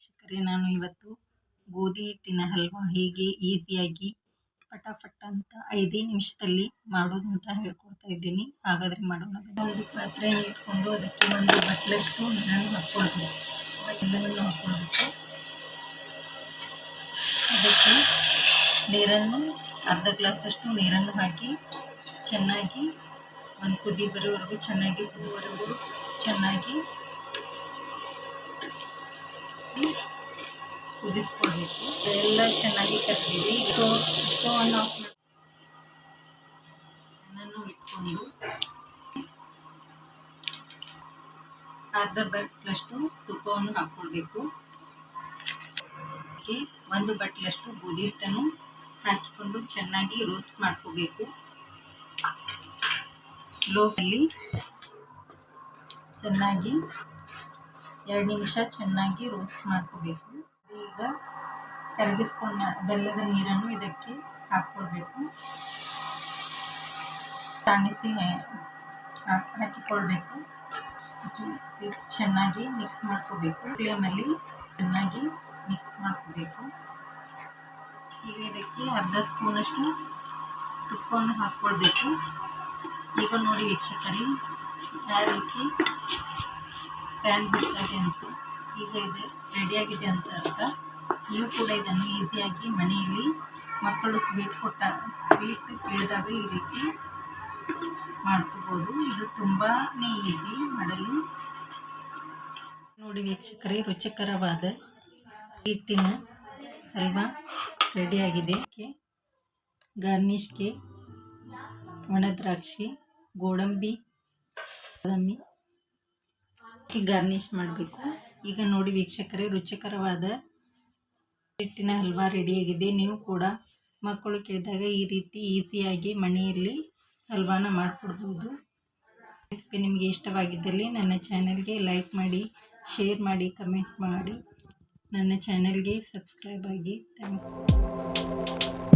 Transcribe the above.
ವೀಕ್ಷಕರೇ, ನಾನು ಇವತ್ತು ಗೋಧಿ ಹಿಟ್ಟಿನ ಹಲ್ವಾ ಹೇಗೆ ಈಸಿಯಾಗಿ ಪಟಾಫಟ್ ಅಂತ ಐದೇ ನಿಮಿಷದಲ್ಲಿ ಮಾಡೋದು ಅಂತ ಹೇಳ್ಕೊಡ್ತಾ ಇದ್ದೀನಿ. ಹಾಗಾದ್ರೆ ಮಾಡೋಣ. ಒಂದು ಪಾತ್ರೆಯನ್ನು ಇಟ್ಕೊಂಡು ಅದಕ್ಕೆ ಒಂದು ಬಟ್ಲಷ್ಟು ನೀರನ್ನು ಹಾಕ್ಕೊಳ್ಬೇಕು. ಹಾಕ್ಕೊಳ್ಬೇಕು. ಅದಕ್ಕೆ ನೀರನ್ನು, ಅರ್ಧ ಗ್ಲಾಸಷ್ಟು ನೀರನ್ನು ಹಾಕಿ ಚೆನ್ನಾಗಿ ಒಂದು ಕುದಿ ಬರೋವರೆಗೂ ಚೆನ್ನಾಗಿ ಕುದಿವರೆಗೂ ಚೆನ್ನಾಗಿ ಕುದಿಸ್ಕೊಳ್ಬೇಕು ಎಲ್ಲ ಚೆನ್ನಾಗಿ ಕರೆದಿದೆ ಸ್ಟೋವ್ ಸ್ಟೋವನ್ನು ಆಫ್ ನನ್ನು ಇಟ್ಕೊಂಡು ಅರ್ಧ ಬಟ್ಲಷ್ಟು ತುಪ್ಪವನ್ನು ಹಾಕ್ಕೊಳ್ಬೇಕು. ಒಂದು ಬಟ್ಲಷ್ಟು ಗೋಧಿ ಹಿಟ್ಟನ್ನು ಹಾಕಿಕೊಂಡು ಚೆನ್ನಾಗಿ ರೋಸ್ಟ್ ಮಾಡ್ಕೋಬೇಕು. ಲೋಫಲ್ಲಿ ಚೆನ್ನಾಗಿ ಎರಡು ನಿಮಿಷ ಚೆನ್ನಾಗಿ ರೋಸ್ಟ್ ಮಾಡ್ಕೋಬೇಕು. ಈಗ ಕರಗಿಸ್ಕೊಂಡ ಬೆಲ್ಲದ ನೀರನ್ನು ಇದಕ್ಕೆ ಹಾಕ್ಕೊಳ್ಬೇಕು ತಣಿಸಿ ಹಾಕಿಕೊಳ್ಬೇಕು. ಚೆನ್ನಾಗಿ ಮಿಕ್ಸ್ ಮಾಡ್ಕೋಬೇಕು. ಫ್ಲೇಮಲ್ಲಿ ಚೆನ್ನಾಗಿ ಮಿಕ್ಸ್ ಮಾಡ್ಕೋಬೇಕು. ಈಗ ಇದಕ್ಕೆ ಅರ್ಧ ಸ್ಪೂನಷ್ಟು ತುಪ್ಪವನ್ನು ಹಾಕ್ಕೊಳ್ಬೇಕು. ಈಗ ನೋಡಿ ವೀಕ್ಷಕರೇ, ಆ ರೀತಿ ಪ್ಯಾನ್ ಹೆಚ್ಚಾಗಿ ಅಂತ. ಈಗ ಇದು ರೆಡಿಯಾಗಿದೆ ಅಂತ ಅರ್ಥ. ನೀವು ಕೂಡ ಇದನ್ನು ಈಸಿಯಾಗಿ ಮನೆಯಲ್ಲಿ ಮಕ್ಕಳು ಸ್ವೀಟ್ ಕೊಟ್ಟ ಸ್ವೀಟ್ ಕೇಳಿದಾಗ ಈ ರೀತಿ ಮಾಡ್ಕೋಬೋದು. ಇದು ತುಂಬಾ ಈಸಿ ಮಾಡಲು. ನೋಡಿ ವೀಕ್ಷಕರೇ, ರುಚಿಕರವಾದ ಹಿಟ್ಟಿನ ಹಲ್ವಾ ರೆಡಿಯಾಗಿದೆ ಗಾರ್ನಿಷ್ಗೆ ಒಣ ದ್ರಾಕ್ಷಿ, ಗೋಡಂಬಿ ಬಾದಾಮಿ ಗಾರ್ನಿಷ್ ಮಾಡಬೇಕು. ಈಗ ನೋಡಿ ವೀಕ್ಷಕರೇ, ರುಚಿಕರವಾದ ಹಿಟ್ಟಿನ ಹಲ್ವಾ ರೆಡಿಯಾಗಿದೆ ನೀವು ಕೂಡ ಮಕ್ಕಳು ಕೇಳಿದಾಗ ಈ ರೀತಿ ಈಸಿಯಾಗಿ ಮನೆಯಲ್ಲಿ ಹಲ್ವಾನ ಮಾಡಿಕೊಡ್ಬೋದು. ರೆಸಿಪಿ ನಿಮಗೆ ಇಷ್ಟವಾಗಿದ್ದಲ್ಲಿ ನನ್ನ ಚಾನಲ್ಗೆ ಲೈಕ್ ಮಾಡಿ ಶೇರ್ ಮಾಡಿ ಕಮೆಂಟ್ ಮಾಡಿ. ನನ್ನ ಚಾನಲ್ಗೆ ಸಬ್ಸ್ಕ್ರೈಬ್ ಆಗಿ. ಥ್ಯಾಂಕ್ಸ್